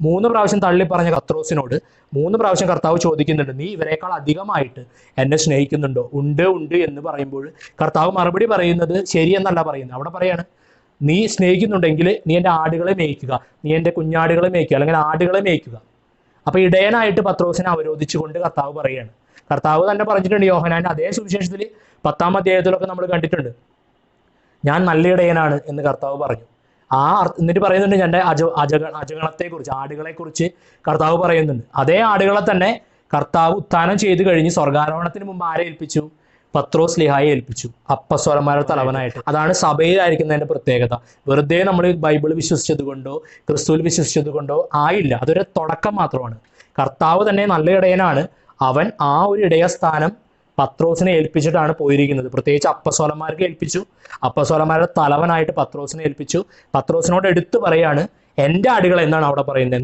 മൂന്ന് പ്രാവശ്യം തള്ളി പറഞ്ഞ കത്രോസിനോട് മൂന്ന് പ്രാവശ്യം കർത്താവ് ചോദിക്കുന്നുണ്ട് നീ ഇവരെക്കാൾ അധികമായിട്ട് എന്നെ സ്നേഹിക്കുന്നുണ്ടോ? ഉണ്ട് ഉണ്ട് എന്ന് പറയുമ്പോൾ കർത്താവ് മറുപടി പറയുന്നത് ശരിയെന്നല്ല പറയുന്നത്. അവിടെ പറയാണ് നീ സ്നേഹിക്കുന്നുണ്ടെങ്കിൽ നീ എന്റെ ആടുകളെ മേയ്ക്കുക നീ എന്റെ കുഞ്ഞാടുകളെ മേയ്ക്കുക അല്ലെങ്കിൽ ആടുകളെ മേയ്ക്കുക. അപ്പൊ ഇടയനായിട്ട് പത്രോസിനെ അവരോധിച്ചുകൊണ്ട് കർത്താവ് പറയാണ്. കർത്താവ് തന്നെ പറഞ്ഞിട്ടുണ്ട് യോഹനാൻ അതേ സുവിശേഷത്തിൽ പത്താം അധ്യായത്തിലൊക്കെ നമ്മൾ കണ്ടിട്ടുണ്ട് ഞാൻ നല്ല ഇടയനാണ് എന്ന് കർത്താവ് പറഞ്ഞു. ആ എന്നിട്ട് പറയുന്നുണ്ട് എന്റെ അജ അജഗ അജഗണത്തെക്കുറിച്ച് ആടുകളെക്കുറിച്ച് കർത്താവ് പറയുന്നുണ്ട്. അതേ ആടുകളെ തന്നെ കർത്താവ് ഉത്ഥാനം ചെയ്തു കഴിഞ്ഞ് സ്വർഗാരോഹണത്തിന് മുമ്പ് ആരെ ഏൽപ്പിച്ചു? പത്രോസ് ലിഹായെ ഏൽപ്പിച്ചു. അപ്പസ്വരന്മാരുടെ തലവനായിട്ട്. അതാണ് സഭയിലായിരിക്കുന്നതിന്റെ പ്രത്യേകത. വെറുതെ നമ്മൾ ബൈബിൾ വിശ്വസിച്ചത് കൊണ്ടോ ക്രിസ്തുവിൽ വിശ്വസിച്ചത് കൊണ്ടോ ആയില്ല. അതൊരു തുടക്കം മാത്രമാണ്. കർത്താവ് തന്നെ നല്ല ഇടയനാണ്. അവൻ ആ ഒരു ഇടയസ്ഥാനം പത്രോസിനെ ഏൽപ്പിച്ചിട്ടാണ് പോയിരിക്കുന്നത്. പ്രത്യേകിച്ച് അപ്പസോലന്മാർക്ക് ഏൽപ്പിച്ചു. അപ്പസോലന്മാരുടെ തലവനായിട്ട് പത്രോസിനെ ഏൽപ്പിച്ചു. പത്രോസിനോട് എടുത്തു പറയാണ് എന്റെ ആടുകൾ എന്നാണ് അവിടെ പറയുന്നത്.